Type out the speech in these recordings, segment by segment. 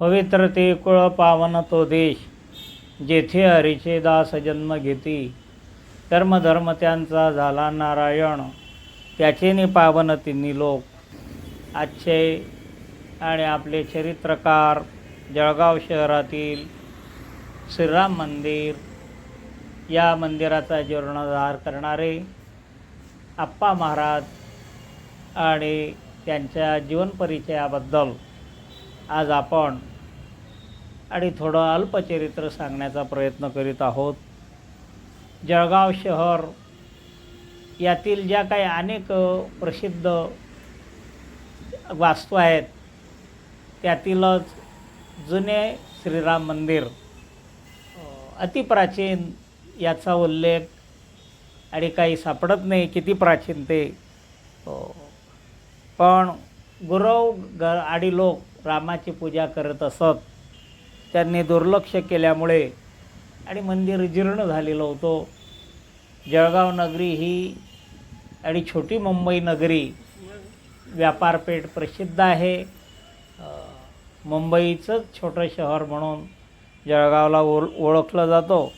पवित्र ते कुळ पावन तो देश जेथे हरीचे दास जन्म घेती. कर्मधर्म त्यांचा झाला नारायण त्याचेने पावन तिन्ही लोक. आजचे आणि आपले चरित्रकार जळगाव शहरातील श्रीराम मंदिर या मंदिराचा जीर्णोद्धार करणारे आप्पा महाराज आणि त्यांच्या जीवनपरिचयाबद्दल आज आपण आणि थोडं अल्पचरित्र सांगण्याचा प्रयत्न करीत आहोत. जळगाव शहर यातील ज्या काही अनेक प्रसिद्ध वास्तू आहेत त्यातीलच जुने श्रीराम मंदिर अतिप्राचीन याचा उल्लेख आणि काही सापडत नाही किती प्राचीन ते पण गुरव ग आणि लोक रामाची पूजा करत असत. त्यांनी दुर्लक्ष केल्यामुळे आणि मंदिर जीर्ण झालेलं होतं. जळगाव नगरी ही आणि छोटी मुंबई नगरी व्यापारपेठ प्रसिद्ध आहे. मुंबईचंच छोटं शहर म्हणून जळगावला ओळ ओळखलं जातो.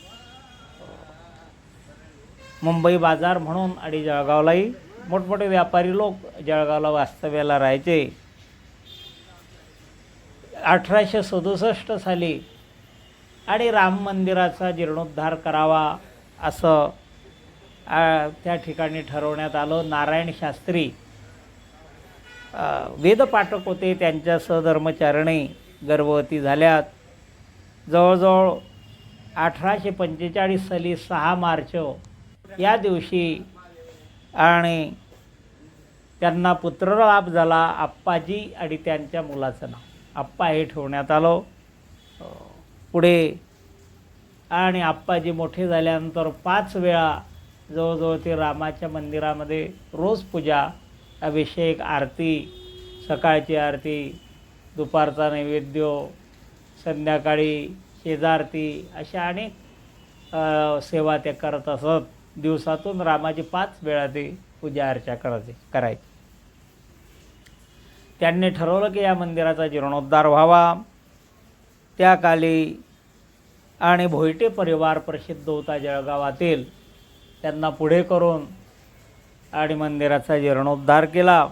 मुंबई बाजार म्हणून आणि जळगावलाही मोठमोठे व्यापारी लोक जळगावला वास्तव्याला राहायचे. अठराशे सदुसष्ट साली आणि राम मंदिराचा जीर्णोद्धार करावा असं त्या ठिकाणी ठरवण्यात आलं. नारायण शास्त्री वेदपाठक होते. त्यांच्या सधर्मचारणी गर्भवती झाल्यात. जवळजवळ अठराशे पंचेचाळीस साली सहा मार्च या दिवशी आणि त्यांना पुत्रलाभ झाला आप्पाजी आणि त्यांच्या मुलाचं नाव. आप्पा हे ठेवण्यात आलं. पुढे आणि आप्पाजी मोठे झाल्यानंतर पाच वेळा जवळजवळ ते रामाच्या मंदिरामध्ये रोज पूजा अभिषेक आरती सकाळची आरती दुपारचा नैवेद्य संध्याकाळी शेजारती अशा अनेक सेवा ते करत असत. दिवसातून रामाची पाच वेळा ते पूजा अर्चा करायचे करायची. त्यांनी ठरवलं की या मंदिराचा जीर्णोद्धार व्हावा. त्या काली आणि भोयटे परिवार प्रसिद्ध होता जळगावातील. त्यांना पुढे करून आणि मंदिराचा जीर्णोद्धार केला.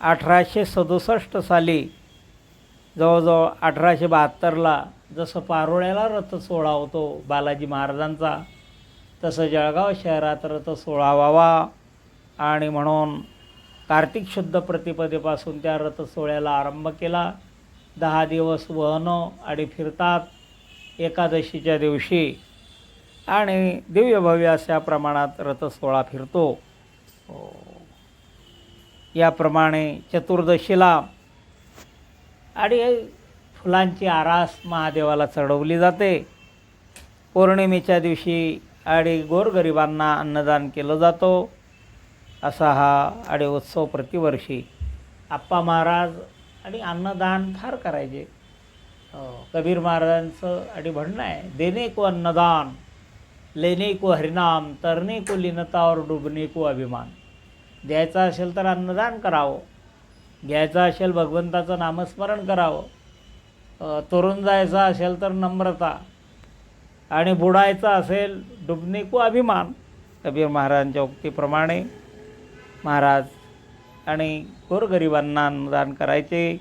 अठराशे सदुसष्ट साली जवळजवळ अठराशे बहात्तरला जसं पारोळ्याला रथ सोहळा होतो बालाजी महाराजांचा तसं जळगाव शहरात रथ सोहळा व्हावा. आणि म्हणून कार्तिक शुद्ध प्रतिपदेपासून त्या रथसोहळ्याला आरंभ केला. दहा दिवस वहनं आणि फिरतात एकादशीच्या दिवशी. आणि दिव्यभव्य अशा प्रमाणात रथसोहळा फिरतो. हो. याप्रमाणे चतुर्दशीला आणि फुलांची आरास महादेवाला चढवली जाते. पौर्णिमेच्या दिवशी आणि गोरगरिबांना अन्नदान केलं जातो. असा हा आणि उत्सव प्रतिवर्षी आप्पा महाराज आणि अन्नदान फार करायचे. कबीर महाराजांचं आणि म्हणणं आहे देणे को अन्नदान लेणे को हरिनाम तरणे को लीनता और डुबणे को अभिमान. द्यायचं असेल तर अन्नदान करावं. घ्यायचं असेल भगवंताचं नामस्मरण करावं. तरुण जायचं असेल तर नम्रता. आणि बुडायचं असेल डुबणे को अभिमान. कबीर महाराजांच्या उक्तीप्रमाणे महाराज आणि गोरगरिबांना अन्नदान करायचे.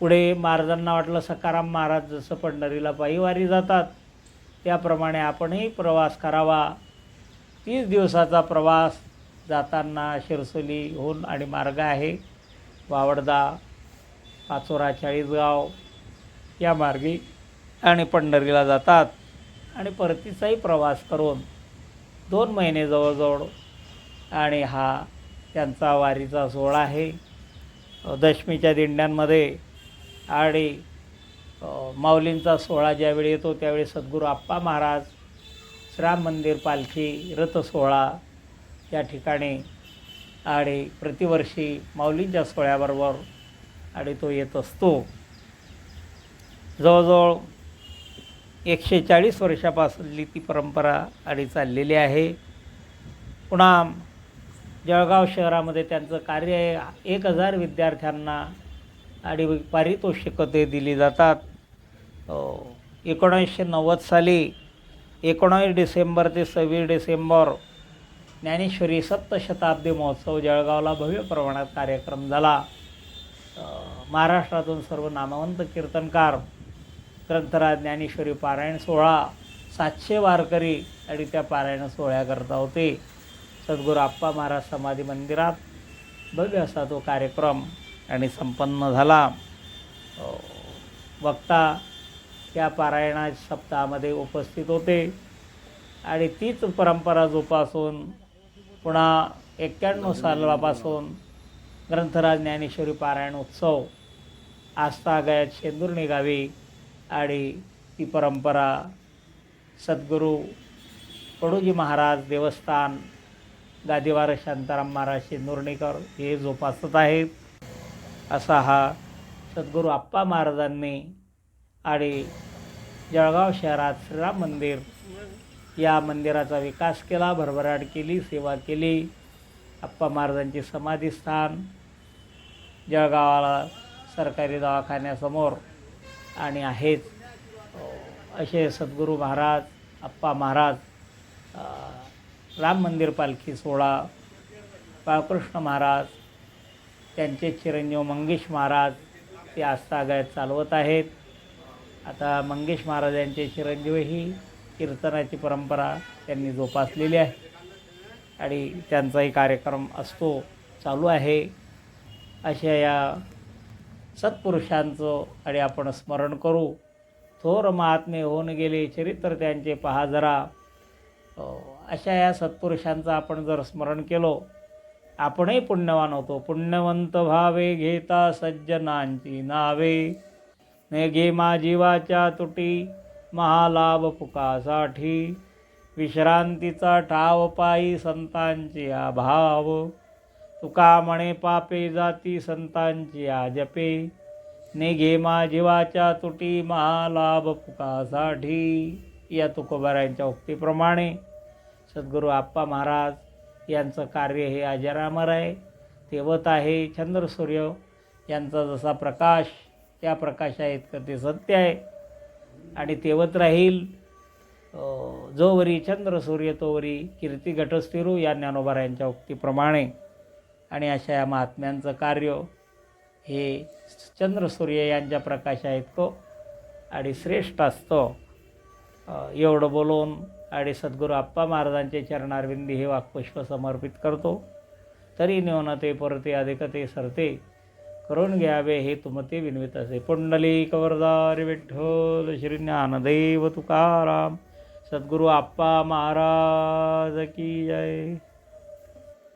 पुढे महाराजांना वाटलं सकाराम महाराज जसं पंढरीला पायीवारी जातात त्याप्रमाणे आपणही प्रवास करावा. तीस दिवसाचा प्रवास जाताना शिरसोलीहून आणि मार्ग आहे वावडदा पाचोरा चाळीसगाव. या मार्गे आणि पंढरीला जातात आणि परतीचाही प्रवास करून दोन महिने जवळजवळ आणि हा त्यांचा वारीचा सोहळा आहे. दशमीच्या दिंड्यांमध्ये आणि माऊलींचा सोहळा ज्यावेळी येतो त्यावेळी सद्गुरू आप्पा महाराज श्राम मंदिर पालखी रथ सोहळा ठिकाणी आणि प्रतिवर्षी माऊलींच्या सोहळ्याबरोबर आणि तो येत असतो. जवळजवळ एकशे चाळीस वर्षापासूनली ती परंपरा आणि चाललेली आहे. पुन्हा जळगाव शहरामध्ये त्यांचं कार्य आहे. एक हजार विद्यार्थ्यांना आणि पारितोषिकं ते दिली जातात. अ, एकोणीसशे नव्वद साली एकोणावीस डिसेंबर ते सव्वीस डिसेंबर ज्ञानेश्वरी सप्तशताब्दी महोत्सव जळगावला भव्य प्रमाणात कार्यक्रम झाला. महाराष्ट्रातून सर्व नामवंत कीर्तनकार ग्रंथराज ज्ञानेश्वरी पारायण सोहळा सातशे वारकरी आणि त्या पारायण सोहळ्याकरता होते. सद्गुरू आप्पा महाराज समाधी मंदिरात. भव्य असा तो कार्यक्रम आणि संपन्न झाला. वक्ता त्या पारायणा सप्ताहामध्ये उपस्थित होते. आणि तीच परंपरा जोपासून पुन्हा एक्क्याण्णव सालापासून ग्रंथराज ज्ञानेश्वरी पारायण उत्सव आस्थागयात शेंदूर गावी आणि ती परंपरा सद्गुरू कडूजी महाराज देवस्थान गादीवार शांताराम महाराज शेंदुर्णीकर हे जोपासत आहेत. असा हा सद्गुरू आप्पा महाराजांनी आणि जळगाव शहरात श्रीराम मंदिर या मंदिराचा विकास केला भरभराट केली सेवा केली. आप्पा महाराजांचे समाधीस्थान जळगावाला सरकारी दवाखान्यासमोर आणि आहेच. असे सद्गुरू महाराज आप्पा महाराज राम मंदिर पालखी सोहळा बाळकृष्ण महाराज त्यांचे चिरंजीव मंगेश महाराज ते आस्थागायत चालवत आहेत. आता मंगेश महाराज यांचे चिरंजीवही कीर्तनाची परंपरा त्यांनी जोपासलेली आहे. आणि त्यांचाही कार्यक्रम असतो चालू आहे. अशा या सत्पुरुषांचं आणि आपण स्मरण करू. थोर महात्मे होऊन गेले चरित्र त्यांचे पहा जरा. अशा या सत्पुरुषांचं आपण जर स्मरण केलो आपणही पुण्यवान होतो. पुण्यवंत भावे घेता सज्जनांची नावे. ने घे मा जीवाच्या तुटी महालाभ पुकासाठी विश्रांतीचा ठाव पायी संतांची अभाव. तुका म्हणे पापे जाती संतांची आजपे. ने घे मा जीवाच्या तुटी महालाभ पुकासाठी या तुकोबारायांच्या उक्तीप्रमाणे सद्गुरू आप्पा महाराज यांचं कार्य हे अजरामर आहे. तेवत आहे चंद्र सूर्य यांचा जसा प्रकाश त्या प्रकाशा का ते सत्य आहे. आणि तेवत राहील जोवरी चंद्र सूर्य तोवरी कीर्ती घटस्थिरू या ज्ञानोबारा यांच्या उक्तीप्रमाणे. आणि अशा या महात्म्यांचं कार्य हे चंद्र सूर्य यांच्या प्रकाश आहेत तो आणि श्रेष्ठ असतो. एवढं बोलून आणि सद्गुरू आप्पा महाराजांचे चरणारविंदी हे वाक्पुष्प समर्पित करतो. तरी न्यूनते परते अधिकते सरते करून घ्यावे हे तुमते विनवित असे. पुंडली कवरदार विठ्ठल श्री ज्ञानदेव तुकाराम सद्गुरू आप्पा महाराज की जय.